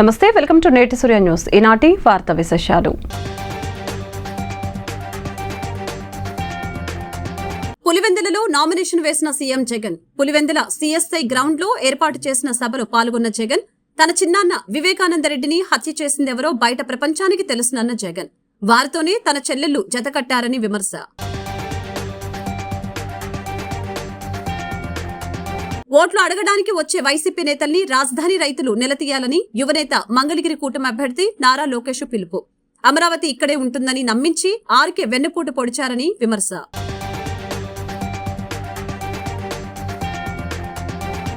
నమస్తే welcome to నేటి సూర్య news. ఈనాటి వార్త విశేషాలు. పులివెందులలో నామినేషన్ వేసిన సీఎం జగన్ పులివెందుల సీఎస్ఐ గ్రౌండ్లో ఏర్పాటు చేసిన సభలో పాల్గొన్న జగన్ తన చిన్నాన్న వివేకానందరెడ్డిని హత్య చేసిందెవరో బయట ప్రపంచానికి తెలుసునన్న జగన్. వారితోనే తన చెల్లెళ్ళు జతకట్టారని విమర్శ. ఓట్లు అడగడానికి వచ్చే వైసీపీ నేతల్ని రాజధాని రైతులు నిలదీయాలని యువనేత మంగళగిరి కూటమి అభ్యర్థి నారా లోకేష్ పిలుపు. అమరావతి ఇక్కడే ఉంటుందని నమ్మించి ఆర్కే వెన్నుపూట పొడిచారని విమర్శ.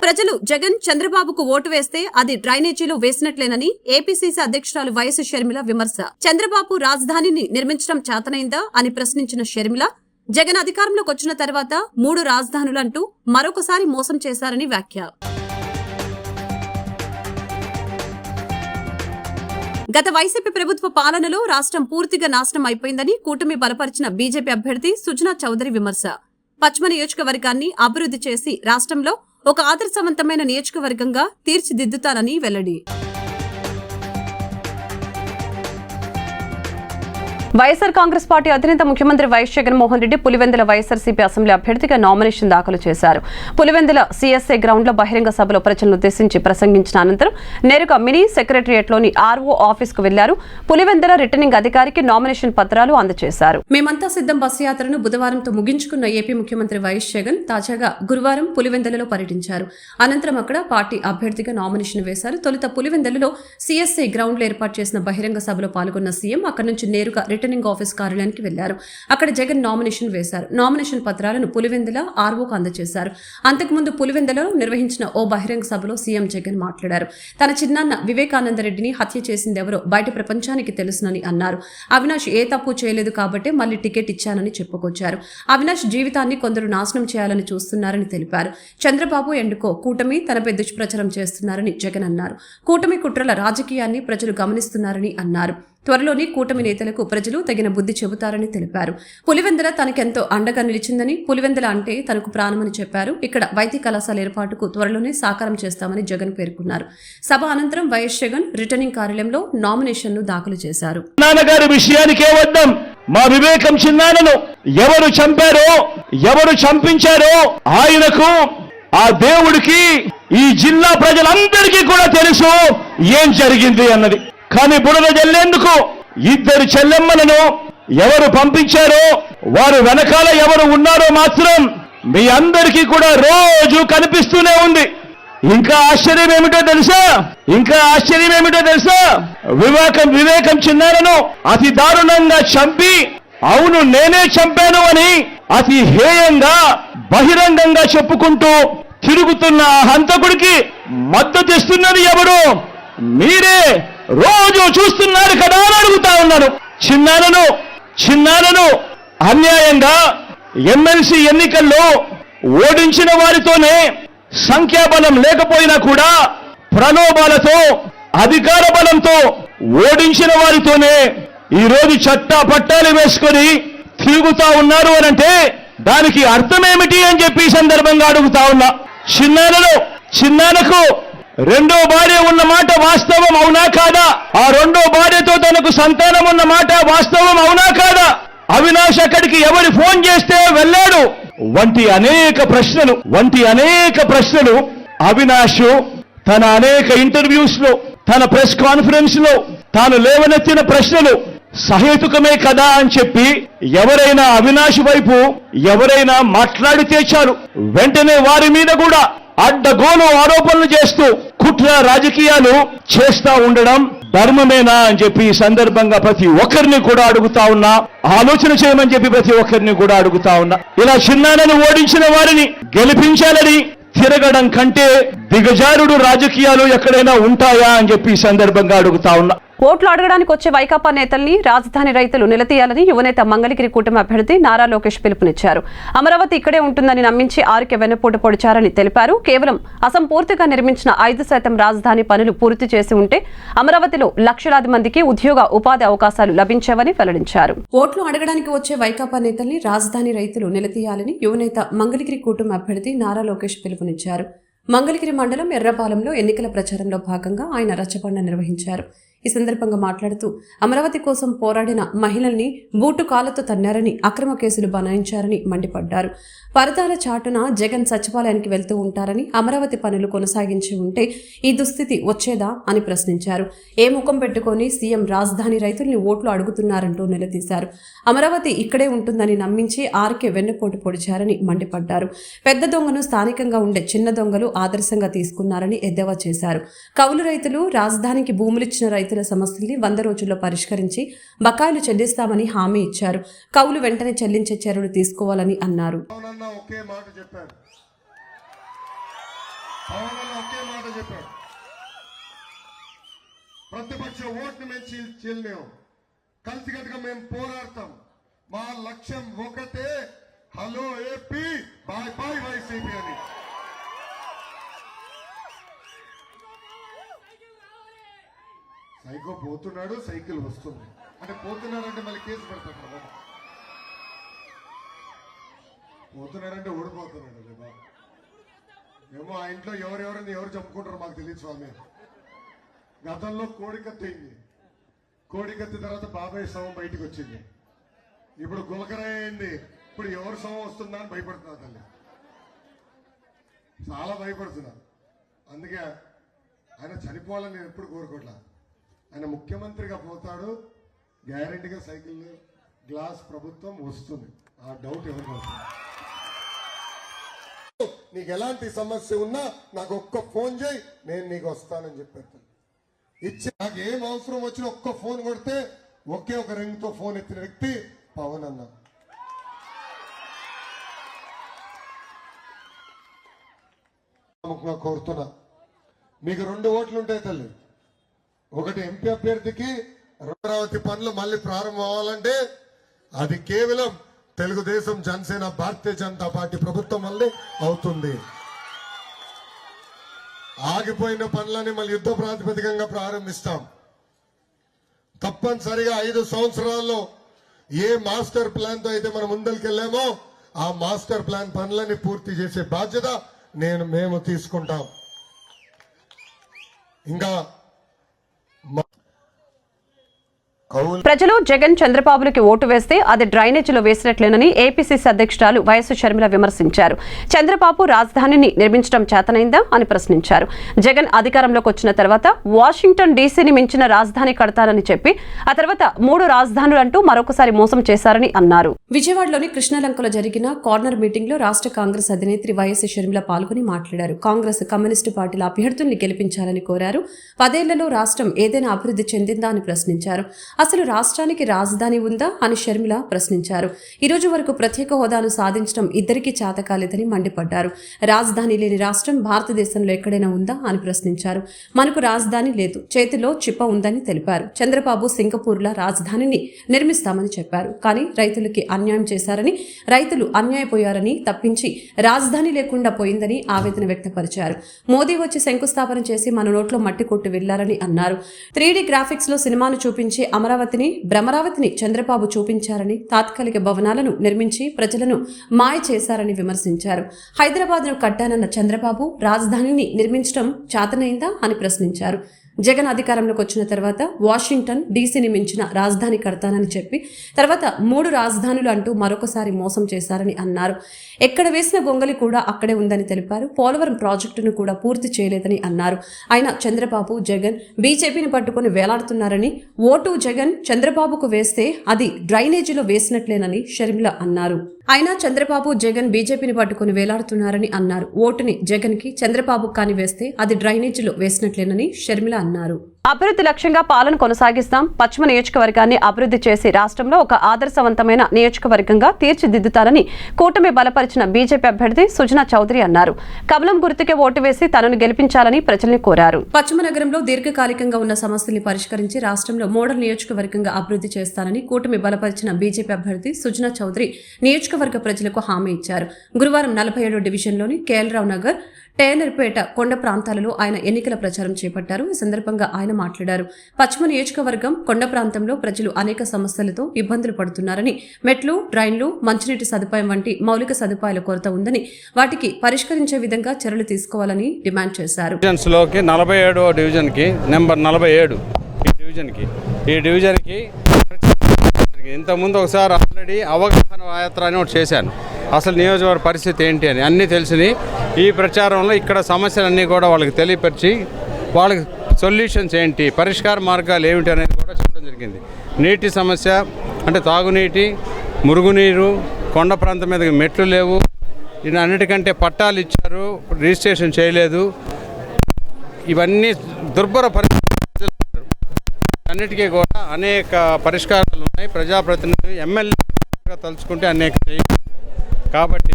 ప్రజలు జగన్ చంద్రబాబుకు ఓటు వేస్తే అది డ్రైనేజీలో వేసినట్లేనని ఏపీసీసీ అధ్యక్షురాలు వైఎస్ షర్మిల విమర్శ. చంద్రబాబు రాజధానిని నిర్మించడం చేతనైందా అని ప్రశ్నించిన షర్మిల జగన్ అధికారంలోకి వచ్చిన తర్వాత మూడు రాజధానులంటూ మరొకసారి మోసం చేశారని వ్యాఖ్య. గత వైసీపీ ప్రభుత్వ పాలనలో రాష్ట్రం పూర్తిగా నాశనం అయిపోయిందని కూటమి బలపరిచిన బీజేపీ అభ్యర్థి సుజనా చౌదరి విమర్శ. పశ్చిమ నియోజకవర్గాన్ని అభివృద్ధి చేసి రాష్ట్రంలో ఒక ఆదర్శవంతమైన నియోజకవర్గంగా తీర్చిదిద్దుతానని వెల్లడి. వైఎస్ఆర్ కాంగ్రెస్ పార్టీ అధినేత ముఖ్యమంత్రి YS Jaganmohan Reddy Pulivendula YSRCP assembly అభ్యర్థిగా నామినేషన్ దాఖలు చేశారు. పులివెందుల సీఎస్ఏ గ్రౌండ్లో బహిరంగ సభలో ప్రజలను ఉద్దేశించి ప్రసంగించిన అనంతరం నేరుగా మినీ సెక్రటరియట్లోని ఆర్ఓ ఆఫీస్కు వెళ్ళారు. పులివెందుల రిటర్నింగ్ అధికారికి నామినేషన్ పత్రాలు అందజేశారు మేమంతా సిద్ధం బస్సు యాత్రను బుధవారంతో ముగించుకున్న ఏపీ ముఖ్యమంత్రి వైఎస్ జగన్ తాజాగా గురువారం పులివెందులలో పర్యటించారు. అనంతరం అక్కడ పార్టీ అభ్యర్థిగా నామినేషన్ వేశారు. తొలుత పులివెందులలో సీఎస్ఏ గ్రౌండ్లో ఏర్పాటు చేసిన బహిరంగ సభలో పాల్గొన్న సీఎం అక్కడి నుంచి నేరుగా రిటర్నింగ్ ఆఫీస్ కార్యాలయానికి వెళ్ళారు. అక్కడ జగన్ నామినేషన్ వేశారు. నామినేషన్ పత్రాలను పులివెందుల ఆర్వోకు అందజేశారు. అంతకుముందు పులివెందులో నిర్వహించిన ఓ బహిరంగ సభలో సీఎం జగన్ మాట్లాడారు. తన చిన్నాన్న వివేకానందరెడ్డిని హత్య చేసిందెవరో బయట ప్రపంచానికి తెలుసునని అన్నారు. అవినాష్ ఏ తప్పు చేయలేదు కాబట్టి మళ్ళీ టికెట్ ఇచ్చానని చెప్పుకొచ్చారు. అవినాష్ జీవితాన్ని కొందరు నాశనం చేయాలని చూస్తున్నారని తెలిపారు. చంద్రబాబు ఎండుకో కూటమి తనపై దుష్ప్రచారం చేస్తున్నారని జగన్ అన్నారు. కూటమి కుట్రల రాజకీయాన్ని ప్రజలు గమనిస్తున్నారని అన్నారు. త్వరలోని కూటమి నేతలకు ప్రజలు తగిన బుద్ధి చెబుతారని తెలిపారు. పులివెందల తనకెంతో అండగా నిలిచిందని పులివెందల అంటే తనకు ప్రాణమని చెప్పారు. ఇక్కడ వైద్య కళాశాల ఏర్పాటుకు త్వరలోనే సాకారం చేస్తామని జగన్ పేర్కొన్నారు. సభ అనంతరం వైఎస్ జగన్ రిటర్నింగ్ కార్యాలయంలో నామినేషన్ను దాఖలు చేశారు. నాన్నగారి విషయానికే వద్దాం. మా వివేకం చిన్నానను ఎవరు చంపారో ఎవరు చంపించారో ఆయనకు ఆ దేవుడికి ఈ జిల్లా ప్రజలందరికీ కూడా తెలుసు ఏం జరిగింది అన్నది. కానీ బుడద జల్లేందుకు ఇద్దరు చెల్లెమ్మలను ఎవరు పంపించారో వారు వెనకాల ఎవరు ఉన్నారో మాత్రం మీ అందరికీ కూడా రోజు కనిపిస్తూనే ఉంది. ఇంకా ఆశ్చర్యం ఏమిటో తెలుసా? ఇంకా ఆశ్చర్యం ఏమిటో తెలుసా? వివేకం వివేకం చిన్నారను అతి దారుణంగా చంపి అవును నేనే చంపాను అని అతి హేయంగా బహిరంగంగా చెప్పుకుంటూ తిరుగుతున్న ఆ హంతకుడికి మద్దతు ఇస్తున్నది ఎవరు? మీరే! రోజు చూస్తున్నారు కదా అని అడుగుతా ఉన్నాను చిన్నారను చిన్నారను అన్యాయంగా ఎమ్మెల్సీ ఎన్నికల్లో ఓడించిన వారితోనే సంఖ్యాబలం లేకపోయినా కూడా ప్రలోభాలతో అధికార బలంతో ఓడించిన వారితోనే ఈరోజు చట్టా పట్టాలు వేసుకొని తిరుగుతా ఉన్నారు అనంటే దానికి అర్థమేమిటి అని చెప్పి సందర్భంగా అడుగుతా ఉన్నా. చిన్నారలో చిన్నానకు రెండో భార్య ఉన్న మాట వాస్తవం అవునా కాదా? ఆ రెండో భార్యతో తనకు సంతానం ఉన్న మాట వాస్తవం అవునా కాదా? అవినాష్ అక్కడికి ఎవరి ఫోన్ చేస్తే వెళ్ళాడు. వంటి అనేక ప్రశ్నలు వంటి అనేక ప్రశ్నలు అవినాష్ తన అనేక ఇంటర్వ్యూస్లో తన ప్రెస్ కాన్ఫరెన్స్లో తాను లేవనెత్తిన ప్రశ్నలు సహేతుకమే కదా అని చెప్పి ఎవరైనా అవినాష్ వైపు ఎవరైనా మాట్లాడితే చాలు. వెంటనే వారి మీద కూడా అడ్డగోలు ఆరోపణలు చేస్తూ కుట్ర రాజకీయాలు చేస్తా ఉండడం ధర్మమేనా అని చెప్పి ఈ సందర్భంగా ప్రతి ఒక్కరిని కూడా అడుగుతా ఉన్నా ఆలోచన చేయమని చెప్పి ప్రతి ఒక్కరిని కూడా అడుగుతా ఉన్నా. ఇలా చిన్నానని ఓడించిన వారిని గెలిపించాలని తిరగడం కంటే దిగజారుడు రాజకీయాలు ఎక్కడైనా ఉంటాయా అని చెప్పి ఈ సందర్భంగా అడుగుతా ఉన్నా. ఓట్లు అడగడానికి వచ్చే వైకాపా నేతల్ని రాజధాని రైతులు నిలదీయాలని యువనేత మంగళగిరి కూటమి అభ్యర్థి నారా లోకేష్ పిలుపునిచ్చారు. అమరావతి ఇక్కడే ఉంటుందని నమ్మించి ఆరుకే వెన్నపూట పొడిచారని తెలిపారు. కేవలం అసంపూర్తిగా నిర్మించిన ఐదు శాతం రాజధాని పనులు పూర్తి చేసి ఉంటే అమరావతిలో లక్షలాది మందికి ఉద్యోగ ఉపాధి అవకాశాలు లభించేవని వెల్లడించారు. ఓట్లు అడగడానికి వచ్చే వైకాపా నేతల్ని రాజధాని రైతులు నిలదీయాలని యువనేత మంగళగిరి కూటమి అభ్యర్థి నారా లోకేష్ పిలుపునిచ్చారు. మంగళగిరి మండలం ఎర్రపాలెంలో ఎన్నికల ప్రచారంలో భాగంగా ఆయన రచ్చబండ నిర్వహించారు. ఈ సందర్భంగా మాట్లాడుతూ అమరావతి కోసం పోరాడిన మహిళల్ని బూటు కాళ్ళతో తన్నారని అక్రమ కేసులు బనాయించారని మండిపడ్డారు. పరదాల చాటున జగన్ సచివాలయానికి వెళ్తూ ఉంటారని అమరావతి పనులు కొనసాగించి ఉంటే ఈ దుస్థితి వచ్చేదా అని ప్రశ్నించారు. ఏ ముఖం పెట్టుకొని సీఎం రాజధాని రైతుల్ని ఓట్లు అడుగుతున్నారంటూ నిలదీశారు. అమరావతి ఇక్కడే ఉంటుందని నమ్మించి ఆర్కే వెన్నుపోటు పొడిచారని మండిపడ్డారు. పెద్ద దొంగను స్థానికంగా ఉండే చిన్న దొంగలు ఆదర్శంగా తీసుకున్నారని ఎద్దేవా చేశారు. కౌలు రైతులు రాజధానికి భూములిచ్చిన రైతులు సమస్యల్ని వంద రోజుల్లో పరిష్కరించి బకాయిలు చెల్లిస్తామని హామీ ఇచ్చారు. కౌలు వెంటనే చెల్లించే చర్యలు తీసుకోవాలని అన్నారు. ప్రతిపక్ష ఓట్ని మేము చీల్లేము. కలిసికట్టుగా మేము పోరాడతాం. మా లక్ష్యం ఒకటే. Hello AP bye bye YCP అని. సైకో పోతున్నాడు సైకిల్ వస్తుంది. అంటే పోతున్నాడంటే మళ్ళీ కేసు పెడతాడు కదా పోతున్నాడంటే ఓడిపోతున్నాడు అదే బాబు. ఏమో ఆ ఇంట్లో ఎవరెవరిని ఎవరు చెప్పుకుంటారు మాకు తెలియదు స్వామి. గతంలో కోడికత్తి అయింది. కోడికత్తి తర్వాత బాబాయ్ శవం బయటికి వచ్చింది. ఇప్పుడు గులకరాయ అయింది. ఇప్పుడు ఎవరు శవం వస్తుందా అని భయపడుతున్నా తల్లి. చాలా భయపడుతున్నా అందుకే ఆయన చనిపోవాలని నేను ఎప్పుడు కోరుకోవట్లా ఆయన ముఖ్యమంత్రిగా పోతాడు గ్యారంటీగా సైకిల్ గ్లాస్ ప్రభుత్వం వస్తుంది. ఆ డౌట్ ఎవరికి నీకు ఎలాంటి సమస్య ఉన్నా నాకు ఒక్క ఫోన్ చేయి నేను నీకు వస్తానని చెప్పారు ఇచ్చి నాకు ఏం అవసరం వచ్చినా ఒక్క ఫోన్ కొడితే ఒకే ఒక రింగ్తో ఫోన్ ఎత్తిన వ్యక్తి పవన్ అన్న. కోరుతున్నా. మీకు రెండు ఓట్లు ఉంటాయి తల్లి. ఒకటి ఎంపీ అభ్యర్థికి అమరావతి పనులు మళ్ళీ ప్రారంభం అవ్వాలంటే అది కేవలం తెలుగుదేశం జనసేన భారతీయ జనతా పార్టీ ప్రభుత్వం వల్లే అవుతుంది. ఆగిపోయిన పనులని మళ్ళీ యుద్ధ ప్రాతిపదికంగా ప్రారంభిస్తాం. తప్పనిసరిగా ఐదు సంవత్సరాల్లో ఏ మాస్టర్ ప్లాన్తో అయితే మనం ముందరికెళ్ళామో ఆ మాస్టర్ ప్లాన్ పనులని పూర్తి చేసే బాధ్యత నేను మేము తీసుకుంటాం. ఇంకా మ- కౌలు ప్రజలు జగన్ చంద్రబాబులకి ఓటు వేస్తే అది డ్రైనేజీలో వేసినట్లేనని ఏపీసీసీ అధ్యక్షురాలు వైఎస్ షర్మిల విమర్శించారు. చంద్రబాబు రాజధానిని నిర్మించడం చేతనైందా అని ప్రశ్నించారు. జగన్ అధికారంలోకి వచ్చిన తర్వాత వాషింగ్టన్ డీసీని మించిన రాజధాని కడతానని చెప్పి ఆ తర్వాత మూడు రాజధానులు అంటూ మరొకసారి మోసం చేశారని అన్నారు. విజయవాడలోని కృష్ణలంకలో జరిగిన కార్నర్ మీటింగ్లో రాష్ట్ర కాంగ్రెస్ అధినేత్రి వైఎస్ షర్మిల పాల్గొని మాట్లాడారు. కాంగ్రెస్ కమ్యూనిస్టు పార్టీల అభ్యర్థుల్ని గెలిపించాలని కోరారు. పదేళ్ళలో రాష్ట్రం ఏదైనా అభివృద్ధి చెందిందా అని ప్రశ్నించారు. అసలు రాష్ట్రానికి రాజధాని ఉందా అని షర్మిల ప్రశ్నించారు. ఈ రోజు వరకు ప్రత్యేక హోదాను సాధించడం ఇద్దరికీ చేత కాలేదని మండిపడ్డారు. రాజధాని లేని రాష్ట్రం భారతదేశంలో ఎక్కడైనా ఉందా అని ప్రశ్నించారు. మనకు రాజధాని లేదు. చేతిలో చిప్ప ఉందని తెలిపారు. చంద్రబాబు సింగపూర్ల రాజధానిని నిర్మిస్తామని చెప్పారు. కానీ రైతులకి అన్యాయం చేశారని రైతులు అన్యాయపోయారని తప్పించి రాజధాని లేకుండా పోయిందని ఆవేదన వ్యక్తపరిచారు. మోదీ వచ్చి శంకుస్థాపన చేసి మన నోట్లో మట్టి కొట్టు వెళ్ళారని అన్నారు. త్రీ గ్రాఫిక్స్లో సినిమాను చూపించి అమరావతిని భ్రమరావతిని చంద్రబాబు చూపించారని తాత్కాలిక భవనాలను నిర్మించి ప్రజలను మాయ చేశారని విమర్శించారు. హైదరాబాద్ను కట్టానన్న చంద్రబాబు రాజధానిని నిర్మించడం చాతనైందా అని ప్రశ్నించారు. జగన్ అధికారంలోకి వచ్చిన తర్వాత వాషింగ్టన్ డీసీని మించిన రాజధాని కడతానని చెప్పి తర్వాత మూడు రాజధానులు అంటూ మరొకసారి మోసం చేశారని అన్నారు. ఎక్కడ వేసిన గొంగలి కూడా అక్కడే ఉందని తెలిపారు. పోలవరం ప్రాజెక్టును కూడా పూర్తి చేయలేదని అన్నారు. ఆయన చంద్రబాబు జగన్ బీజేపీని పట్టుకుని వేలాడుతున్నారని ఓటు జగన్ చంద్రబాబుకు వేస్తే అది డ్రైనేజీలో వేసినట్లేనని షర్మిల అన్నారు. అయినా చంద్రబాబు జగన్ బీజేపీని పట్టుకుని వేలాడుతున్నారని అన్నారు. ఓటుని జగన్కి చంద్రబాబు కాని వేస్తే అది డ్రైనేజీలో వేసినట్లేనని షర్మిల అన్నారు. అభివృద్ధి లక్ష్యంగా పాలన కొనసాగిస్తాం. పశ్చిమ నియోజకవర్గాన్ని అభివృద్ధి చేసి రాష్ట్రంలో ఒక ఆదర్శవంతమైన నియోజకవర్గంగా తీర్చిదిద్దుతారని కూటమి బలపరిచిన బీజేపీ అభ్యర్థి సుజనా చౌదరి అన్నారు. కమలం గుర్తుకే ఓటు వేసి తనను గెలిపించాలని ప్రజల్ని కోరారు. పశ్చిమ నగరంలో దీర్ఘకాలికంగా ఉన్న సమస్యల్ని పరిష్కరించి రాష్ట్రంలో మోడల్ నియోజకవర్గంగా అభివృద్ధి చేస్తానని కూటమి బలపరిచిన బీజేపీ అభ్యర్థి సుజనా చౌదరి నియోజకవర్గ ప్రజలకు హామీ ఇచ్చారు. గురువారం నలభై ఏడో డివిజన్లోని కేఎల్రావు నగర్ టేలర్పేట కొండ ప్రాంతాలలో ఆయన ఎన్నికల ప్రచారం చేపట్టారు. ఈ సందర్భంగా ఆయన మాట్లాడారు. పశ్చిమ నియోజకవర్గం కొండ ప్రాంతంలో ప్రజలు అనేక సమస్యలతో ఇబ్బందులు పడుతున్నారని మెట్లు డ్రైన్లు మంచినీటి సదుపాయం వంటి మౌలిక సదుపాయాల కొరత ఉందని వాటికి పరిష్కరించే విధంగా చర్యలు తీసుకోవాలని డిమాండ్ చేశారు. డివిజన్స్లోకి నలభై ఏడో డివిజన్కి నెంబర్ నలభై ఏడు ఈ డివిజన్కి. ఈ డివిజన్కి ఇంతకుముందు ఒకసారి ఆల్రెడీ అవగాహన యాత్ర అని ఒకటి చేశాను. అసలు నియోజకవర్గ పరిస్థితి ఏంటి అని అన్నీ తెలిసినాయి ఈ ప్రచారంలో ఇక్కడ సమస్యలన్నీ కూడా వాళ్ళకి తెలియపరిచి వాళ్ళకి సొల్యూషన్స్ ఏంటి పరిష్కార మార్గాలు ఏమిటి అనేది కూడా చెప్పడం జరిగింది. నీటి సమస్య అంటే తాగునీటి మురుగునీరు కొండ ప్రాంతం మీద మెట్లు లేవు. ఇది అన్నిటికంటే పట్టాలు ఇచ్చారు రిజిస్ట్రేషన్ చేయలేదు. ఇవన్నీ దుర్భర పరిస్థితులు. అన్నిటికీ కూడా అనేక పరిష్కారాలు ఉన్నాయి. ప్రజాప్రతినిధులు ఎమ్మెల్యేగా తలుచుకుంటే అనేక కాబట్టి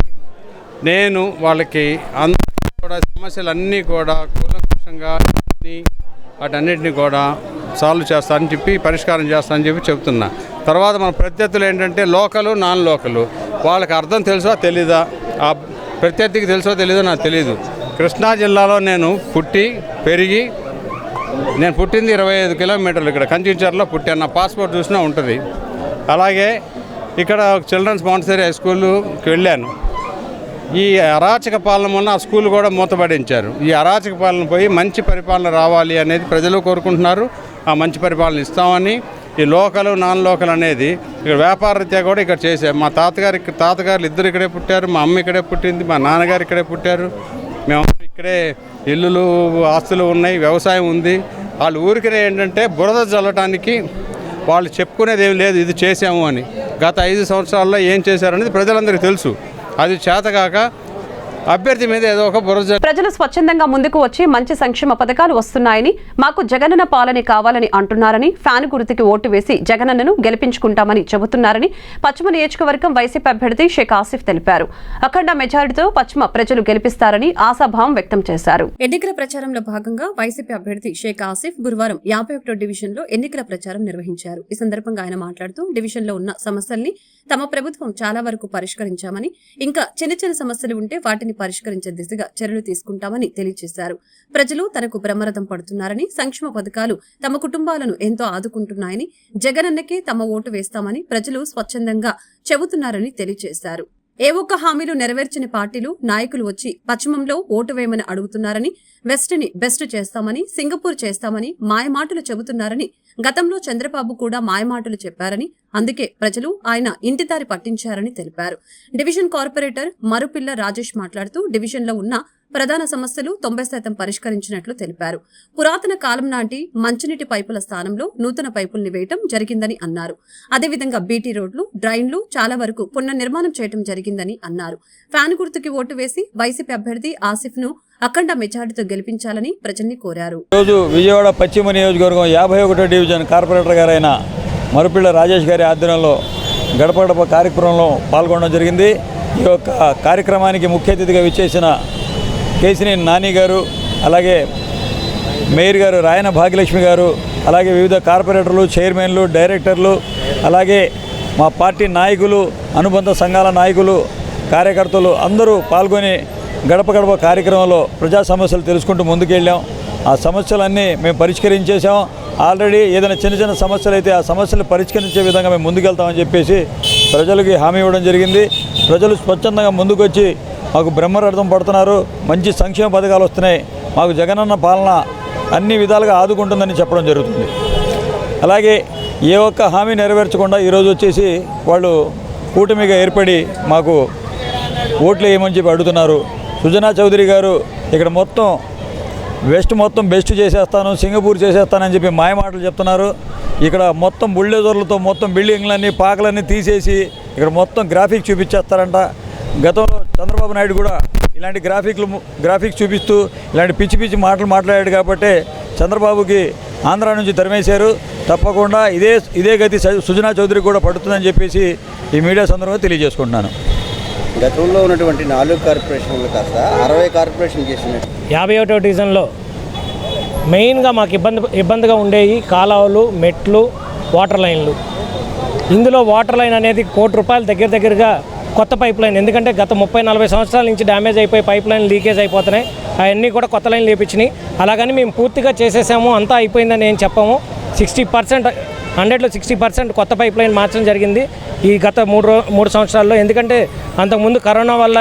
నేను వాళ్ళకి అందరికీ కూడా సమస్యలన్నీ కూడా కూలంకషంగా వాటన్నిటిని కూడా సాల్వ్ చేస్తానని చెప్పి పరిష్కారం చేస్తానని చెప్పి చెప్తున్నా. తర్వాత మన ప్రత్యర్థులు ఏంటంటే లోకలు నాన్ లోకలు వాళ్ళకి అర్థం తెలుసో తెలీదా? ఆ ప్రత్యర్థికి తెలుసో తెలీదో? నాకు తెలియదు కృష్ణా జిల్లాలో నేను పుట్టి పెరిగి నేను పుట్టింది ఇరవై ఐదు కిలోమీటర్లు ఇక్కడ కంచించర్లో పుట్టాను. నా పాస్పోర్ట్ చూసినా ఉంటుంది. అలాగే ఇక్కడ చిల్డ్రన్స్ మాంటసరీ హై స్కూల్కి వెళ్ళాను ఈ అరాచక పాలన వల్ల ఆ స్కూల్ కూడా మూతపడించారు. ఈ అరాచక పాలన పోయి మంచి పరిపాలన రావాలి అనేది ప్రజలు కోరుకుంటున్నారు. ఆ మంచి పరిపాలన ఇస్తామని ఈ లోకల్ నాన్ లోకల్ అనేది ఇక్కడ వ్యాపార రీత్యా కూడా ఇక్కడ చేశారు. మా తాతగారు ఇక్కడ తాతగారు ఇద్దరు ఇక్కడే పుట్టారు మా అమ్మ ఇక్కడే పుట్టింది మా నాన్నగారు ఇక్కడే పుట్టారు. మేము ఇక్కడే ఇల్లులు ఆస్తులు ఉన్నాయి వ్యవసాయం ఉంది. వాళ్ళు ఊరికనే ఏంటంటే బురద చల్లటానికి వాళ్ళు చెప్పుకునేది ఏం లేదు ఇది చేసాము అని. గత ఐదు సంవత్సరాల్లో ఏం చేశారనేది ప్రజలందరికీ తెలుసు. అది చేతగాక అభ్యర్థి మీద ఏదో ఒక బురద ప్రజలు స్వచ్ఛందంగా ముందుకు వచ్చి మంచి సంక్షేమ పథకాలు వస్తున్నాయని మాకు జగనన్న పాలనే కావాలని అంటున్నారని ఫ్యాన్ గుర్తుకి ఓటు వేసి జగనన్నను గెలిపించుకుంటామని చెబుతున్నారని పశ్చిమ నియోజకవర్గం వైసీపీ అభ్యర్థి షేక్ ఆసిఫ్ తెలిపారు. అఖండ మెజారిటీతో పశ్చిమ ప్రజలు గెలిపిస్తారని ఆశాభావం వ్యక్తం చేశారు. ఎన్నికల ప్రచారంలో భాగంగా వైసీపీ అభ్యర్థి షేక్ ఆసిఫ్ గురువారం యాభై ఒకటో డివిజన్లో ఎన్నికల ప్రచారం నిర్వహించారు. ఈ సందర్భంగా ఆయన మాట్లాడుతూ డివిజన్లో ఉన్న సమస్యల్ని తమ ప్రభుత్వం చాలా వరకు పరిష్కరించామని ఇంకా చిన్న చిన్న సమస్యలు ఉంటే వాటిని పరిష్కరించే దిశగా చర్యలు తీసుకుంటామని తెలియజేశారు. ప్రజలు తనకు బ్రహ్మరథం పడుతున్నారని సంక్షేమ పథకాలు తమ కుటుంబాలను ఎంతో ఆదుకుంటున్నాయని జగనన్నకే తమ ఓటు వేస్తామని ప్రజలు స్వచ్ఛందంగా చెబుతున్నారని తెలియజేశారు. ఏ ఒక్క హామీలు నెరవేర్చిన పార్టీలు నాయకులు వచ్చి పశ్చిమంలో ఓటు వేయమని అడుగుతున్నారని వెస్ట్ని బెస్ట్ చేస్తామని సింగపూర్ చేస్తామని మాయమాటలు చెబుతున్నారని గతంలో చంద్రబాబు కూడా మాయమాటలు చెప్పారని అందుకే ప్రజలు ఆయన ఇంటిదారి పట్టించారని తెలిపారు. డివిజన్ కార్పొరేటర్ మరుపిల్ల రాజేష్ మాట్లాడుతూ డివిజన్లో ఉన్న ప్రధాన సమస్యలు తొంభై శాతం పరిష్కరించినట్లు తెలిపారు. పురాతన కాలం నాటి మంచినీటి పైపుల స్థానంలో నూతన పైపుల్ని వేయటం జరిగిందని అన్నారు. అదేవిధంగా బీటీ రోడ్లు డ్రైన్లు చాలా వరకు పునర్నిర్మాణం చేయటం జరిగిందని అన్నారు. ఫ్యాన్ గుర్తుకి ఓటు వేసి వైసీపీ అభ్యర్థి ఆసిఫ్ను అఖండ మెజార్టీతో గెలిపించాలని ప్రజల్ని కోరారు. రోజు విజయవాడ పశ్చిమ నియోజకవర్గం యాభై ఒకటో డివిజన్ కార్పొరేటర్ గారైన మరుపిళ్ళ రాజేష్ గారి ఆధ్వర్యంలో గడప గడప కార్యక్రమంలో పాల్గొనడం జరిగింది. ఈ యొక్క కార్యక్రమానికి ముఖ్య అతిథిగా విచ్చేసిన కేసినేని నాని గారు అలాగే మేయర్ గారు రాయన భాగ్యలక్ష్మి గారు అలాగే వివిధ కార్పొరేటర్లు చైర్మన్లు డైరెక్టర్లు అలాగే మా పార్టీ నాయకులు అనుబంధ సంఘాల నాయకులు కార్యకర్తలు అందరూ పాల్గొని గడప గడప కార్యక్రమంలో ప్రజా సమస్యలు తెలుసుకుంటూ ముందుకెళ్ళాం. ఆ సమస్యలన్నీ మేము పరిష్కరించేసాం ఆల్రెడీ ఏదైనా చిన్న చిన్న సమస్యలు అయితే ఆ సమస్యలు పరిష్కరించే విధంగా మేము ముందుకెళ్తామని చెప్పేసి ప్రజలకి హామీ ఇవ్వడం జరిగింది. ప్రజలు స్వచ్ఛందంగా ముందుకొచ్చి మాకు బ్రహ్మరథం పడుతున్నారు. మంచి సంక్షేమ పథకాలు వస్తున్నాయి. మాకు జగనన్న పాలన అన్ని విధాలుగా ఆదుకుంటుందని చెప్పడం జరుగుతుంది. అలాగే ఏ ఒక్క హామీ నెరవేర్చకుండా ఈరోజు వచ్చేసి వాళ్ళు కూటమిగా ఏర్పడి మాకు ఓట్లు వేయమని చెప్పి అడుగుతున్నారు. సుజనా చౌదరి గారు ఇక్కడ మొత్తం వెస్ట్ మొత్తం బెస్ట్ చేసేస్తాను సింగపూర్ చేసేస్తానని చెప్పి మాయమాటలు చెప్తున్నారు. ఇక్కడ మొత్తం బుల్డోజర్లతో మొత్తం బిల్డింగ్లన్నీ పాకలన్నీ తీసేసి ఇక్కడ మొత్తం గ్రాఫిక్ చూపించేస్తారంట. గతంలో చంద్రబాబు నాయుడు కూడా ఇలాంటి గ్రాఫిక్లు గ్రాఫిక్స్ చూపిస్తూ ఇలాంటి పిచ్చి పిచ్చి మాటలు మాట్లాడాడు కాబట్టి చంద్రబాబుకి ఆంధ్ర నుంచి తరిమేశారు. తప్పకుండా ఇదే ఇదే గతి సుజనా చౌదరికి కూడా పడుతుందని చెప్పేసి ఈ మీడియా సందర్భంగా తెలియజేసుకుంటున్నాను. గతంలో ఉన్నటువంటి నాలుగు కార్పొరేషన్లు కాస్త అరవై కార్పొరేషన్ చేసినట్టు. యాభై ఒకటో డివిజన్లో మెయిన్గా మాకు ఇబ్బంది ఇబ్బందిగా ఉండేవి కాలువలు మెట్లు వాటర్ లైన్లు. ఇందులో వాటర్ లైన్ అనేది కోటి రూపాయలు దగ్గర దగ్గరగా కొత్త పైప్ లైన్. ఎందుకంటే గత ముప్పై నలభై సంవత్సరాల నుంచి డ్యామేజ్ అయిపోయి పైప్ లైన్ లీకేజ్ అయిపోతున్నాయి. అవన్నీ కూడా కొత్త లైన్ లేపించినాయి. అలాగని మేము పూర్తిగా చేసేసాము. అంతా అయిపోయిందని ఏం చెప్పాము. సిక్స్టీ పర్సెంట్ హండ్రెడ్లో సిక్స్టీ పర్సెంట్ కొత్త పైప్ లైన్ మార్చడం జరిగింది ఈ గత మూడు మూడు సంవత్సరాల్లో. ఎందుకంటే అంతకుముందు కరోనా వల్ల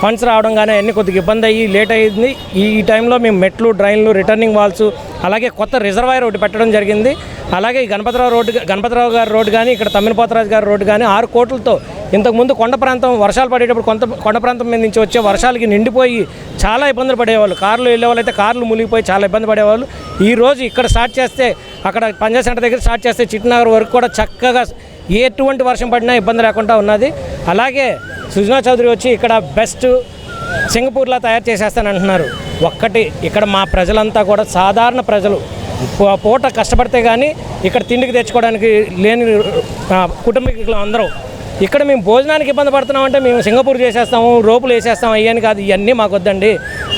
ఫండ్స్ రావడం కానీ అన్నీ కొద్దిగా ఇబ్బంది అయ్యి లేట్ అయ్యింది. ఈ టైంలో మేము మెట్లు డ్రైన్లు రిటర్నింగ్ వాల్స్ అలాగే కొత్త రిజర్వాయర్ ఒకటి పెట్టడం జరిగింది. అలాగే ఈ గణపతిరావు రోడ్డు గణపతిరావు గారి రోడ్డు కానీ ఇక్కడ తమ్మినపోతరాజు గారి రోడ్డు కానీ ఆరు కోట్లతో ఇంతకుముందు కొండ ప్రాంతం వర్షాలు పడేటప్పుడు కొంత కొండ ప్రాంతం మీద నుంచి వచ్చే వర్షాలకి నిండిపోయి చాలా ఇబ్బందులు పడేవాళ్ళు. కార్లు వెళ్ళే వాళ్ళు అయితే కార్లు మునిగిపోయి చాలా ఇబ్బంది పడేవాళ్ళు. ఈ రోజు ఇక్కడ స్టార్ట్ చేస్తే అక్కడ పంజా సెంటర్ దగ్గర స్టార్ట్ చేస్తే చిట్నగర్ వరకు కూడా చక్కగా ఎటువంటి వర్షం పడినా ఇబ్బంది లేకుండా ఉన్నది. అలాగే సుజనా చౌదరి వచ్చి ఇక్కడ బెస్ట్ సింగపూర్లా తయారు చేసేస్తాను అంటున్నారు. ఒక్కటి ఇక్కడ మా ప్రజలంతా కూడా సాధారణ ప్రజలు. పూట కష్టపడితే కానీ ఇక్కడ తిండికి తెచ్చుకోవడానికి లేని కుటుంబీకులు అందరూ ఇక్కడ మేము భోజనానికి ఇబ్బంది పడుతున్నామంటే మేము సింగపూర్ చేసేస్తాము రోపులు వేసేస్తాం అయ్యని కాదు ఇవన్నీ మాకు వద్దండి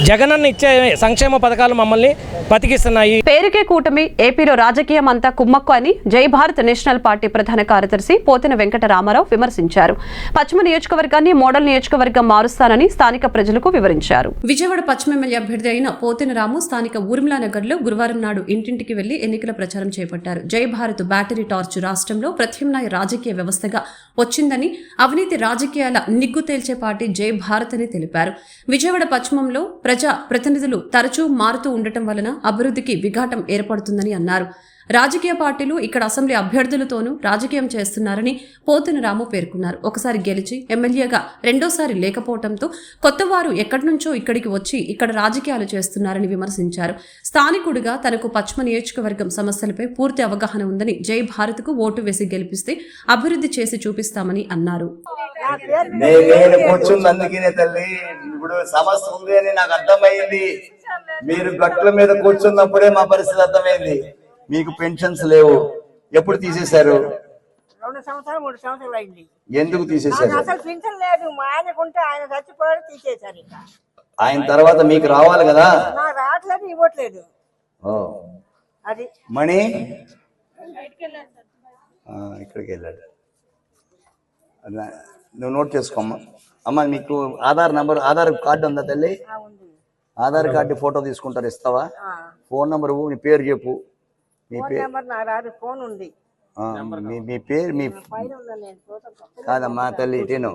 జగనన్న ఇచ్చే సంక్షేమ పథకాలు మమ్మల్ని బతికిస్తున్నాయి. పేరుకే కూటమి ఏపీలో రాజకీయం అంతా కుమ్మక్కు అని జై భారత్ నేషనల్ పార్టీ ప్రధాన కార్యదర్శి పోతిన వెంకట రామారావు విమర్శించారు. పశ్చిమ నియోజకవర్గాన్ని మోడల్ నియోజకవర్గం మారుస్తానని స్థానిక ప్రజలకు వివరించారు. విజయవాడ పశ్చిమ ఎమ్మెల్యే అభ్యర్థి అయిన పోతిన రాము స్థానిక ఊర్మిళా నగర్లో గురువారం నాడు ఇంటింటికి వెళ్ళి ఎన్నికల ప్రచారం చేపట్టారు. జై భారత్ బ్యాటరీ టార్చ్ రాష్ట్రంలో ప్రత్యామ్నాయ రాజకీయ వ్యవస్థగా వచ్చిందని అవినీతి రాజకీయాల నిగ్గు తేల్చే పార్టీ జై భారత్ అని తెలిపారు. విజయవాడ పశ్చిమంలో ప్రజా ప్రతినిధులు తరచూ మారుతూ ఉండటం వలన అభివృద్ధికి విఘాటం ఏర్పడుతుందని అన్నారు. రాజకీయ పార్టీలు ఇక్కడ అసెంబ్లీ అభ్యర్థులతోనూ రాజకీయం చేస్తున్నారని పోతిన రాము పేర్కొన్నారు. ఒకసారి గెలిచి ఎమ్మెల్యేగా రెండోసారి లేకపోవడంతో కొత్తవారు ఎక్కడి నుంచో ఇక్కడికి వచ్చి ఇక్కడ రాజకీయాలు చేస్తున్నారని విమర్శించారు. స్థానికుడిగా తనకు పశ్చిమ నియోజకవర్గం సమస్యలపై పూర్తి అవగాహన ఉందని జై భారత్కు ఓటు వేసి గెలిపిస్తే అభివృద్ధి చేసి చూపిస్తామని అన్నారు. ఇప్పుడు సమస్య ఉంది అని నాకు అర్థమైంది. మీరు గట్ల మీద కూర్చున్నప్పుడే మా పరిస్థితి అర్థమైంది. మీకు పెన్షన్స్ లేవు. ఎప్పుడు తీసేశారు? రెండు సంవత్సరాలు మూడు సంవత్సరాలు అయింది. ఎందుకు తీసేశారు? అసలు పింఛన్ లేదు. మా ఆయనకుంటే ఆయన చచ్చిపోయాడు తీసేశారు ఇక. ఆయన తర్వాత మీకు రావాలి కదా? రావట్లేదు ఇవ్వట్లేదు. ఓ. అది. మణి? ఆ, ఇక్కడికి వెళ్ళాడు. అలా, నువ్వు నోట్ చేసుకోమ్మా. అమ్మ మీకు ఆధార్ నంబర్ ఆధార్ కార్డు ఉందా తల్లి? ఆ ఉంది. ఆధార్ కార్డు ఫోటో తీసుకుంటారు ఇస్తావా? ఆ. ఫోన్ నంబర్ నీ పేరు చెప్పు. మీ ఫోన్ పేరు నెంబర్ ఫోన్ ఉంది. మీ మీ పేరు మీ కాదమ్మా తల్లి ఇటేను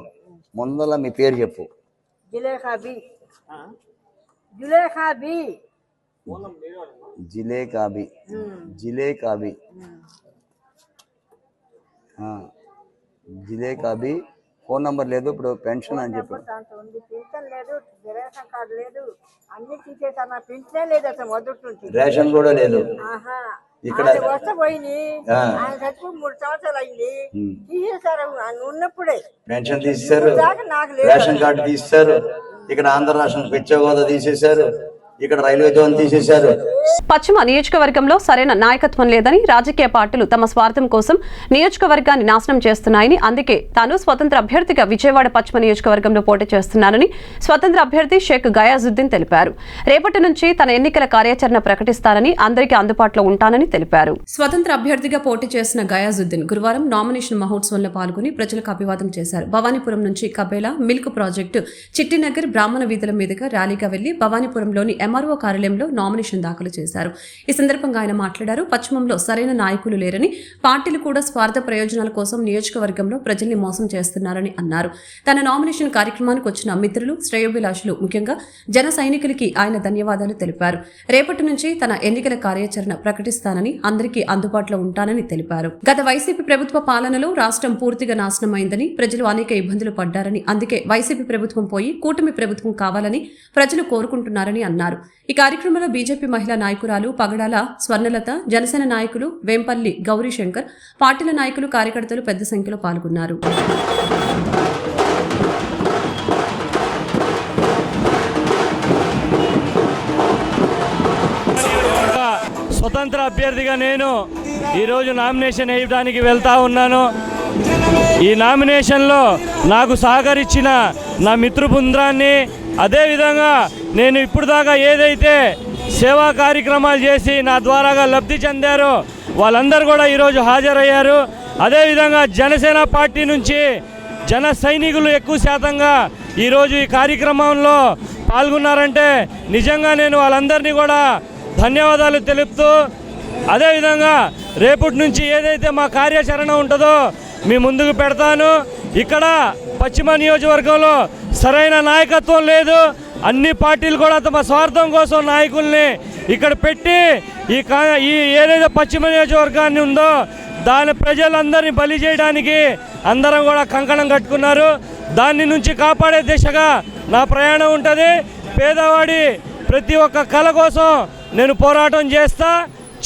ముందల మీ పేరు చెప్పు. జులేఖా బి. జులేఖా బి. జిలేకాబి జిలేకాబి ఆ, జిలేకాబి ఫోన్ నంబర్ లేదు ఇప్పుడు పెన్షన్ అని లేదు రేషన్ కార్డు లేదు రేషన్ కూడా లేదు. ఆహా. ఇక్కడ- ఆయన వస్తే పోయింది. ఆ. ఆయన చచ్చిపోయి మూడు సంవత్సరాలు అయింది. ఉమ్. తీసేశారు ఆయన ఉన్నప్పుడే. పెన్షన్ తీసేశారు. రేషన్ కార్డు తీసేశారు. ఇక్కడ ఆంధ్ర రాష్ట్రం పిచ్చ హోదా తీసేశారు. ఇక్కడ రైల్వే జోన్ తీసేశారు. పశ్చిమ నియోజకవర్గంలో సరైన నాయకత్వం లేదని రాజకీయ పార్టీలు తమ స్వార్థం కోసం నియోజకవర్గాన్ని నాశనం చేస్తున్నాయని అందుకే తాను స్వతంత్ర అభ్యర్థిగా విజయవాడ పశ్చిమ నియోజకవర్గంలో పోటీ చేస్తున్నానని స్వతంత్ర అభ్యర్థి షేక్ గయాజుద్దీన్ తెలిపారు. రేపటి నుంచి తన ఎన్నికల కార్యాచరణ ప్రకటిస్తానని అందరికీ అందుబాటులో ఉంటానని తెలిపారు. స్వతంత్ర అభ్యర్థిగా పోటీ చేసిన గయాజుద్దీన్ గురువారం నామినేషన్ మహోత్సవంలో పాల్గొని ప్రజలకు అభివాదం చేశారు. భవానీపురం నుంచి కబేలా మిల్క్ ప్రాజెక్టు చిట్టినగర్ బ్రాహ్మణ వీధుల మీదుగా ర్యాలీగా వెళ్ళి భవానీపురంలోని ఎంఆర్ఓ కార్యాలయంలో నామినేషన్ దాఖలు చేశారు. ఈ సందర్భంగా ఆయన మాట్లాడారు. పశ్చిమంలో సరైన నాయకులు లేరని పార్టీలు కూడా స్వార్థ ప్రయోజనాల కోసం నియోజకవర్గంలో ప్రజల్ని మోసం చేస్తున్నారని అన్నారు. తన నామినేషన్ కార్యక్రమానికి వచ్చిన మిత్రులు శ్రేయోభిలాషులు ముఖ్యంగా జన సైనికులకి ఆయన ధన్యవాదాలు తెలిపారు. రేపటి నుంచి తన ఎన్నికల కార్యాచరణ ప్రకటిస్తానని అందరికీ అందుబాటులో ఉంటానని తెలిపారు. గత వైసీపీ ప్రభుత్వ పాలనలో రాష్ట్రం పూర్తిగా నాశనమైందని ప్రజలు అనేక ఇబ్బందులు పడ్డారని అందుకే వైసీపీ ప్రభుత్వం పోయి కూటమి ప్రభుత్వం కావాలని ప్రజలు కోరుకుంటున్నారని అన్నారు. ఈ కార్యక్రమంలో బీజేపీ మహిళా నాయకురాలు పగడాల స్వర్ణలత జనసేన నాయకులు వేంపల్లి గౌరీశంకర్ పార్టీల నాయకులు కార్యకర్తలు పెద్ద సంఖ్యలో పాల్గొన్నారు. స్వతంత్ర అభ్యర్థిగా నేను ఈరోజు నామినేషన్ వేయడానికి వెళ్తా ఉన్నాను. ఈ నామినేషన్లో నాకు సహకరించిన నా మిత్రబృందాన్ని అదేవిధంగా నేను ఇప్పుడు దాకా ఏదైతే సేవా కార్యక్రమాలు చేసి నా ద్వారాగా లబ్ధి చెందారో వాళ్ళందరూ కూడా ఈరోజు హాజరయ్యారు. అదేవిధంగా జనసేన పార్టీ నుంచి జన సైనికులు ఎక్కువ శాతంగా ఈరోజు ఈ కార్యక్రమంలో పాల్గొన్నారంటే నిజంగా నేను వాళ్ళందరినీ కూడా ధన్యవాదాలు తెలుపుతూ అదేవిధంగా రేపటి నుంచి ఏదైతే మా కార్యాచరణ ఉంటుందో మీ ముందుకు పెడతాను. ఇక్కడ పశ్చిమ నియోజకవర్గంలో సరైన నాయకత్వం లేదు. అన్ని పార్టీలు కూడా తమ స్వార్థం కోసం నాయకుల్ని ఇక్కడ పెట్టి ఈ ఈ ఏదైతే పశ్చిమ నియోజకవర్గాన్ని ఉందో దాని ప్రజలందరినీ బలి చేయడానికి అందరం కూడా కంకణం కట్టుకున్నారు. దాని నుంచి కాపాడే దిశగా నా ప్రయాణం ఉంటుంది. పేదవాడి ప్రతి ఒక్క కళ కోసం నేను పోరాటం చేస్తా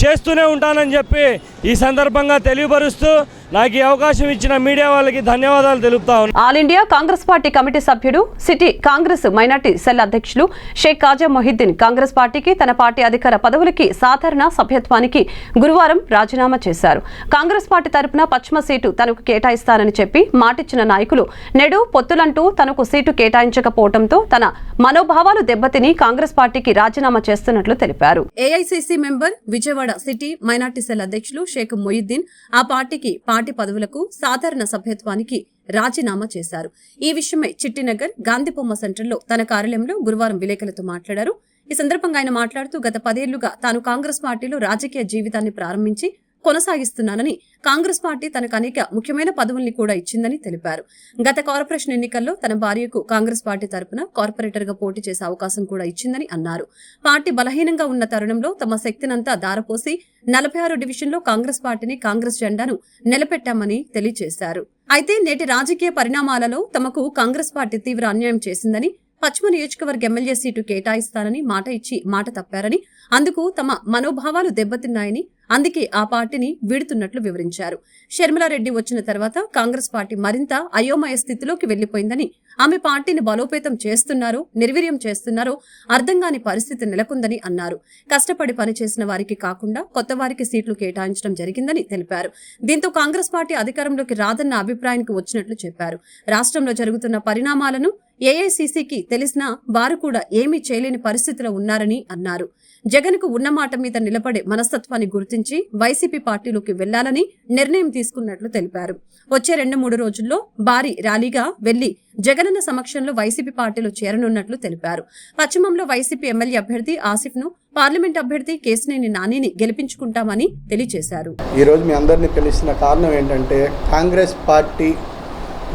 చేస్తూనే ఉంటానని చెప్పి ఈ సందర్భంగా తెలియపరుస్తూ నాకు ఈ అవకాశం ఇచ్చిన మీడియా వాళ్ళకి ధన్యవాదాలు తెలుపుతా ఉన్నాను all India Congress party committee సభ్యుడు సిటీ కాంగ్రెస్ మైనార్టీ సెల్ అధ్యక్షులు షేక్ కాజా మొహిద్దీన్ కాంగ్రెస్ పార్టీకి తన పార్టీ అధికార పదవులకి సాధారణ సభ్యత్వానికి గురువారం రాజీనామా చేశారు. కాంగ్రెస్ పార్టీ తరపున పశ్చిమ సీటు తనకు కేటాయిస్తానని చెప్పి మాటిచ్చిన నాయకులు నెడు పొత్తులంటూ తనకు సీటు కేటాయించకపోవడంతో తన మనోభావాలు దెబ్బతిని కాంగ్రెస్ పార్టీకి రాజీనామా చేస్తున్నట్లు తెలిపారు. AICC member Vijayawada city minority cell అధ్యక్షులు షేక్ మొయిద్దీన్ ఆ పార్టీకి పార్టీ పదవులకు సాధారణ సభ్యత్వానికి రాజీనామా చేశారు. ఈ విషయమై చిట్టినగర్ గాంధీబొమ్మ సెంటర్లో తన కార్యాలయంలో గురువారం విలేకరులతో మాట్లాడారు. ఈ సందర్భంగా ఆయన మాట్లాడుతూ గత పదేళ్ళుగా తాను కాంగ్రెస్ పార్టీలో రాజకీయ జీవితాన్ని ప్రారంభించి కొనసాగిస్తున్నానని కాంగ్రెస్ పార్టీ తనకు అనేక ముఖ్యమైన పదవుల్ని కూడా ఇచ్చిందని తెలిపారు. గత కార్పొరేషన్ ఎన్నికల్లో తన భార్యకు కాంగ్రెస్ పార్టీ తరపున కార్పొరేటర్గా పోటీ చేసే అవకాశం కూడా ఇచ్చిందని అన్నారు. పార్టీ బలహీనంగా ఉన్న తరుణంలో తమ శక్తినంతా దారపోసి నలభై ఆరు డివిజన్లో కాంగ్రెస్ పార్టీని కాంగ్రెస్ జెండాను నిలబెట్టామని తెలియజేశారు. అయితే నేటి రాజకీయ పరిణామాలలో తమకు కాంగ్రెస్ పార్టీ తీవ్ర అన్యాయం చేసిందని పశ్చిమ నియోజకవర్గ ఎమ్మెల్యే సీటు కేటాయిస్తానని మాట ఇచ్చి మాట తప్పారని అందుకు తమ మనోభావాలు దెబ్బతిన్నాయని అందుకే ఆ పార్టీని వీడుతున్నట్లు వివరించారు. షర్మిలారెడ్డి వచ్చిన తర్వాత కాంగ్రెస్ పార్టీ మరింత అయోమయ స్థితిలోకి వెళ్ళిపోయిందని ఆమె పార్టీని బలోపేతం చేస్తున్నారో నిర్వీర్యం చేస్తున్నారో అర్థం కాని పరిస్థితి నెలకొందని అన్నారు. కష్టపడి పనిచేసిన వారికి కాకుండా కొత్త వారికి సీట్లు కేటాయించడం జరిగిందని తెలిపారు. దీంతో కాంగ్రెస్ పార్టీ అధికారంలోకి రాదన్న అభిప్రాయానికి వచ్చినట్లు చెప్పారు. రాష్ట్రంలో జరుగుతున్న పరిణామాలను ఏఐసీసీకి తెలిసినా వారు కూడా ఏమీ చేయలేని పరిస్థితిలో ఉన్నారని అన్నారు. జగన్కు ఉన్న మాట మీద నిలబడే మనస్తత్వాన్ని గుర్తించి వైసీపీ పార్టీలోకి వెళ్ళాలని నిర్ణయం తీసుకున్నట్లు తెలిపారు. వచ్చే రెండు మూడు రోజుల్లో భారీ ర్యాలీగా వెళ్ళి జగనన్న సమక్షంలో వైసీపీ పార్టీలో చేరనున్నట్లు తెలిపారు. పశ్చిమంలో వైసీపీ ఎమ్మెల్యే అభ్యర్థి ఆసిఫ్ను పార్లమెంట్ అభ్యర్థి కేసినేని నానిని గెలిపించుకుంటామని తెలియజేశారు. ఈ రోజు మీ అందరినీ పిలిచిన కారణం ఏంటంటే కాంగ్రెస్ పార్టీ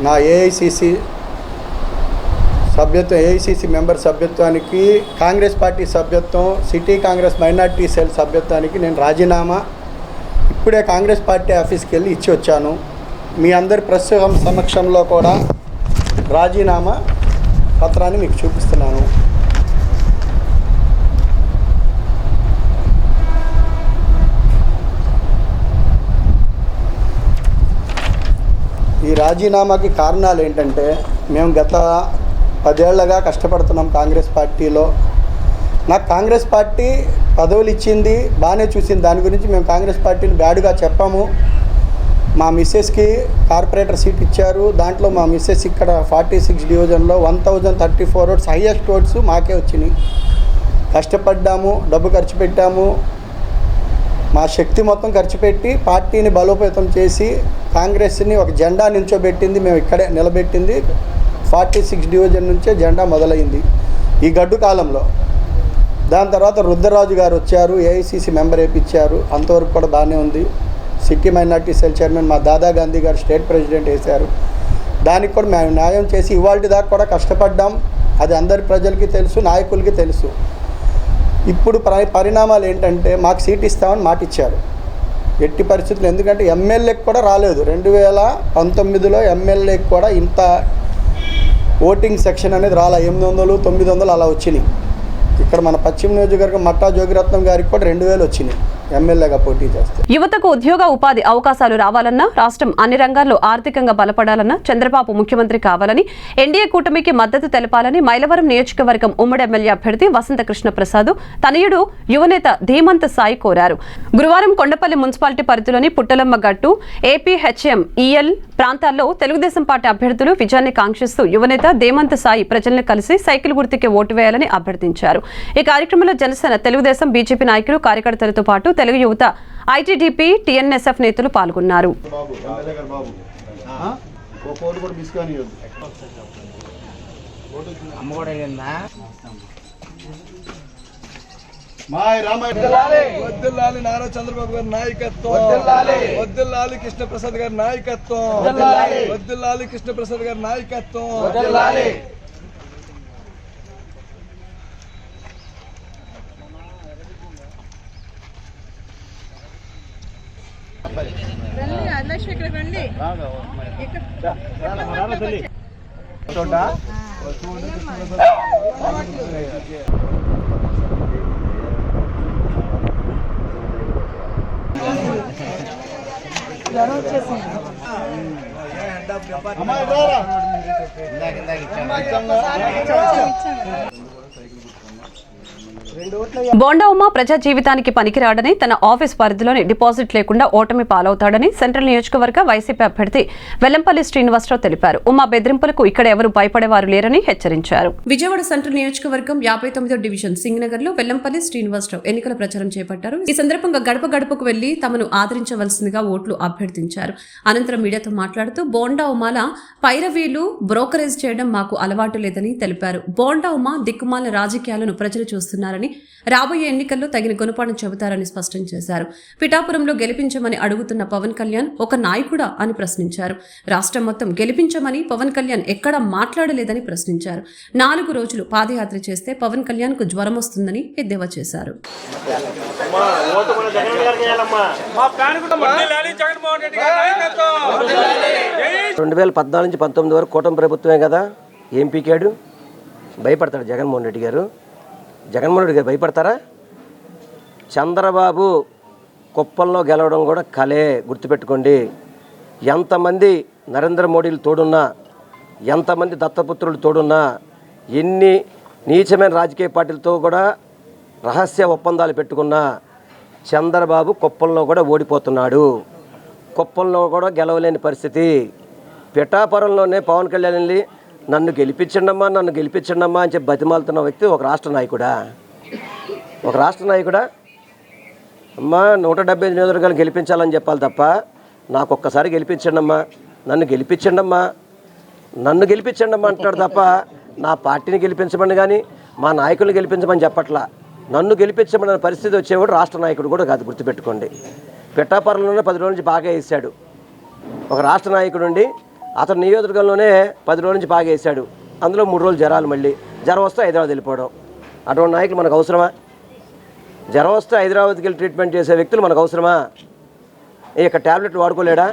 నా ఏఐసిసి సభ్యత్వం ఏఐసిసి మెంబర్ సభ్యత్వానికి కాంగ్రెస్ పార్టీ సభ్యత్వం సిటీ కాంగ్రెస్ మైనార్టీ సెల్ సభ్యత్వానికి నేను రాజీనామా. ఇప్పుడే కాంగ్రెస్ పార్టీ ఆఫీస్కి వెళ్ళి ఇచ్చి వచ్చాను. మీ అందరి ప్రస్తుతం సమక్షంలో కూడా రాజీనామా పత్రాన్ని మీకు చూపిస్తున్నాను. ఈ రాజీనామాకి కారణాలు ఏంటంటే మేము గత పదేళ్ళగా కష్టపడుతున్నాం కాంగ్రెస్ పార్టీలో. నాకు కాంగ్రెస్ పార్టీ పదవులు ఇచ్చింది బాగానే చూసింది. దాని గురించి మేము కాంగ్రెస్ పార్టీని బ్యాడ్గా చెప్పాము. మా మిస్సెస్కి కార్పొరేటర్ సీట్ ఇచ్చారు. దాంట్లో మా మిస్సెస్ ఇక్కడ ఫార్టీ సిక్స్ డివిజన్లో one thousand thirty four votes highest votes మాకే వచ్చినాయి. కష్టపడ్డాము డబ్బు ఖర్చు పెట్టాము. మా శక్తి మొత్తం ఖర్చు పెట్టి పార్టీని బలోపేతం చేసి కాంగ్రెస్ని ఒక జెండా నిల్చోబెట్టింది మేము ఇక్కడే నిలబెట్టింది. ఫార్టీ సిక్స్ డివిజన్ నుంచే జెండా మొదలైంది. ఈ గడ్డు కాలంలో. దాని తర్వాత రుద్రరాజు గారు వచ్చారు ఏఐసిసి మెంబర్ వేయించారు అంతవరకు కూడా బాగానే ఉంది. సిక్కిం మైనార్టీ సెల్ చైర్మన్ మా దాదా గాంధీ గారు స్టేట్ ప్రెసిడెంట్ వేశారు. దానికి కూడా మేము న్యాయం చేసి ఇవాళ దాకా కూడా కష్టపడ్డాం. అది అందరి ప్రజలకి తెలుసు నాయకులకి తెలుసు. ఇప్పుడు పరిణామాలు ఏంటంటే మాకు సీట్ ఇస్తామని మాట ఇచ్చారు. ఎట్టి పరిస్థితులు. ఎందుకంటే ఎమ్మెల్యేకి కూడా రాలేదు. రెండు వేల పంతొమ్మిదిలో ఎమ్మెల్యేకి కూడా ఇంత ఓటింగ్ సెక్షన్ అనేది రాలా. ఎనిమిది వందలు తొమ్మిది వందలు అలా వచ్చినాయి. ఇక్కడ మన పశ్చిమ నియోజకవర్గం మట్టా జోగిరత్నం గారికి కూడా రెండు వేలు వచ్చినాయి. ఎమ్మెల్యేగా పోటీ చేస్తారు యువతకు ఉద్యోగ ఉపాధి అవకాశాలు రావాలన్నా రాష్ట్రం అన్ని రంగాల్లో ఆర్థికంగా బలపడాలన్నా చంద్రబాబు ముఖ్యమంత్రి కావాలని ఎన్డీఏ కూటమికి మద్దతు తెలపాలని మైలవరం నియోజకవర్గం ఉమ్మడి ఎమ్మెల్యే అభ్యర్థి వసంత కృష్ణ ప్రసాద్ తనయుడు యువనేత ధీమంత్ సాయి కోరారు. గురువారం కొండపల్లి మున్సిపాలిటీ పరిధిలోని పుట్టలమ్మ గట్టు ఏపీహెచ్ఎం ఈఎల్ ప్రాంతాల్లో తెలుగుదేశం పార్టీ అభ్యర్థులు విజయాన్ని కాంక్షిస్తూ యువనేత దేమంత్ సాయి ప్రజలను కలిసి సైకిల్ గుర్తుకే ఓటు వేయాలని అభ్యర్థించారు. ఈ కార్యక్రమంలో జనసేన తెలుగుదేశం బీజేపీ నాయకులు కార్యకర్తలతో పాటు తెలుగు యువత. ఐటీడీపీ టీఎన్ఎస్ఎఫ్ నేతలు పాల్గొన్నారు. వద్దుల్లాలి నారా చంద్రబాబు గారి నాయకత్వం. వద్దుల్లాలి. కృష్ణప్రసాద్ గారి నాయకత్వం. వద్దుల్లాలి. కృష్ణప్రసాద్ గారి నాయకత్వం. అమ్మాయి రారా బోండా ఉమా ప్రజా జీవితానికి పనికిరాడని తన ఆఫీస్ పరిధిలోని డిపాజిట్ లేకుండా ఓటమి పాలవుతాడని సెంట్రల్ నియోజకవర్గ వైసీపీ అభ్యర్థి వెల్లంపల్లి శ్రీనివాసరావు తెలిపారు. ఉమ్మ బెదిరింపులకు ఇక్కడ ఎవరు భయపడేవారు లేరని హెచ్చరించారు. విజయవాడ సెంట్రల్ నియోజకవర్గం యాభై తొమ్మిదో డివిజన్ సింగనగర్లో వెల్లంపల్లి శ్రీనివాసరావు ఎన్నికల ప్రచారం చేపట్టారు. ఈ సందర్భంగా గడప గడపకు వెళ్ళి తమను ఆదరించవలసిందిగా ఓట్లు అభ్యర్థించారు. అనంతరం మీడియాతో మాట్లాడుతూ బోండా ఉమాల పైరవీలు బ్రోకరేజ్ చేయడం మాకు అలవాటు లేదని తెలిపారు. బోండా ఉమా దిక్కుమాల రాజకీయాలను ప్రజలు చూస్తున్నారని రాబోయే ఎన్నికల్లో తగిన గుణపాఠం చెబుతారని స్పష్టం చేశారు. పిఠాపురంలో గెలిపించమని అడుగుతున్న పవన్ కళ్యాణ్ ఒక నాయకుడా అని ప్రశ్నించారు. రాష్ట్రం మొత్తం గెలిపించమని పవన్ కళ్యాణ్ ఎక్కడా మాట్లాడలేదని ప్రశ్నించారు. నాలుగు రోజులు పాదయాత్ర చేస్తే పవన్ కళ్యాణ్కు జ్వరం వస్తుందని ఎద్దేవా చేశారు. రెండు వేల పద్నాలుగు నుంచి పంతొమ్మిది వరకు కూటమి ప్రభుత్వమే కదా. ఏం పీకాడు? భయపడతాడు జగన్మోహన్ రెడ్డి గారు. జగన్మోహన్ రెడ్డి గారు భయపడతారా? చంద్రబాబు కుప్పంలో గెలవడం కూడా కలే గుర్తుపెట్టుకోండి. ఎంతమంది నరేంద్ర మోడీలు తోడున్నా ఎంతమంది దత్తపుత్రులు తోడున్నా ఎన్ని నీచమైన రాజకీయ పార్టీలతో కూడా రహస్య ఒప్పందాలు పెట్టుకున్నా చంద్రబాబు కుప్పంలో కూడా ఓడిపోతున్నాడు. కుప్పంలో కూడా గెలవలేని పరిస్థితి. పిఠాపురంలోనే పవన్ కళ్యాణ్ వెళ్ళి నన్ను గెలిపించండమ్మా నన్ను గెలిపించండమ్మా అని చెప్పి బతిమాలుతున్న వ్యక్తి ఒక రాష్ట్ర నాయకుడా? ఒక రాష్ట్ర నాయకుడా? అమ్మా నూట డెబ్బై ఐదు నియోజకవర్గాలు గెలిపించాలని చెప్పాలి తప్ప నాకు ఒక్కసారి గెలిపించండమ్మా నన్ను గెలిపించండమ్మా నన్ను గెలిపించండమ్మా అంటాడు తప్ప నా పార్టీని గెలిపించమని కానీ మా నాయకుల్ని గెలిపించమని చెప్పట్లా. నన్ను గెలిపించమని పరిస్థితి వచ్చేవాడు రాష్ట్ర నాయకుడు కూడా కాదు గుర్తుపెట్టుకోండి. పిట్టాపురంలోనే పది రోజుల నుంచి బాగా వేసాడు ఒక రాష్ట్ర నాయకుడు ఉండి అతను నియోజకవర్గంలోనే పది రోజుల నుంచి బాగా వేసాడు అందులో మూడు రోజులు జ్వరాలు మళ్ళీ. జ్వరం వస్తే హైదరాబాద్ వెళ్ళిపోవడం. అటువంటి నాయకులు మనకు అవసరమా? జ్వరం వస్తే హైదరాబాద్కి వెళ్ళి ట్రీట్మెంట్ చేసే వ్యక్తులు మనకు అవసరమా? ఏ ఇక్కడ ట్యాబ్లెట్లు వాడుకోలేడా?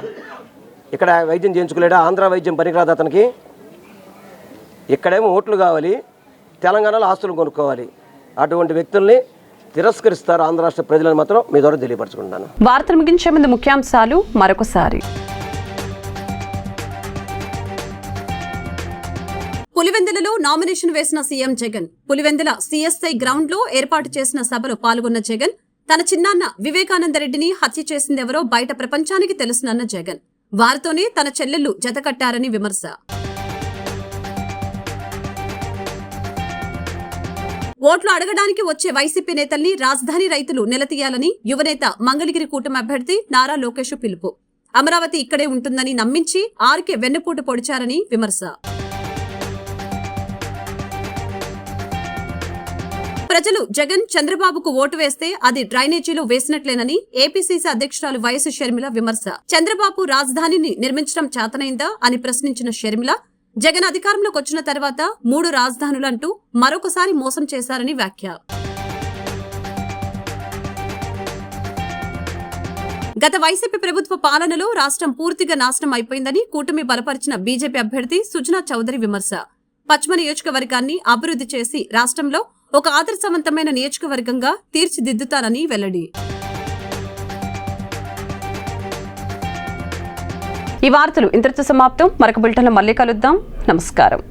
ఇక్కడ వైద్యం చేయించుకోలేడా? ఆంధ్ర వైద్యం పనికిరాదు అతనికి. ఇక్కడేమో ఓట్లు కావాలి. తెలంగాణలో ఆస్తులు కొనుక్కోవాలి. అటువంటి వ్యక్తుల్ని తిరస్కరిస్తారు ఆంధ్ర రాష్ట్ర ప్రజలను మాత్రం మీ ద్వారా తెలియపరచుకుంటున్నాను వార్తలు ముగించే ముందు ముఖ్యాంశాలు మరొకసారి. పులివెందులలో నామినేషన్ వేసిన సీఎం జగన్ పులివెందుల సీఎస్ఐ గ్రౌండ్లో ఏర్పాటు చేసిన సభలో పాల్గొన్న జగన్ తన చిన్నాన్న వివేకానందరెడ్డిని హత్య చేసిందెవరో బయట ప్రపంచానికి తెలుసునన్న జగన్. వారితోనే తన చెల్లెళ్ళు జతకట్టారని విమర్శ. ఓట్లు అడగడానికి వచ్చే వైసీపీ నేతల్ని రాజధాని రైతులు నిలదీయాలని యువనేత మంగళగిరి కూటమి అభ్యర్థి నారా లోకేష్ పిలుపు. అమరావతి ఇక్కడే ఉంటుందని నమ్మించి ఆర్కే వెన్నుపూట పొడిచారని విమర్శ. ప్రజలు జగన్ చంద్రబాబుకు ఓటు వేస్తే అది డ్రైనేజీలో వేసినట్లేనని ఏపీసీసీ అధ్యక్షురాలు వైఎస్ షర్మిల విమర్శ. చంద్రబాబు రాజధానిని నిర్మించడం చేతనైందా అని ప్రశ్నించిన షర్మిల జగన్ అధికారంలోకి వచ్చిన తర్వాత మూడు రాజధానులంటూ మరొకసారి మోసం చేశారని వ్యాఖ్య. గత వైసీపీ ప్రభుత్వ పాలనలో రాష్ట్రం పూర్తిగా నాశనం అయిపోయిందని కూటమి బలపరిచిన బీజేపీ అభ్యర్థి సుజనా చౌదరి విమర్శ. పశ్చిమ నియోజకవర్గాన్ని అభివృద్ధి చేసి రాష్ట్రంలో ఒక ఆదర్శవంతమైన నియోజకవర్గంగా తీర్చిదిద్దుతానని వెల్లడి. ఈ వార్తలు ఇంతటితో సమాప్తం. మరొక బులెటిన్లో మళ్ళీ కలుద్దాం. నమస్కారం.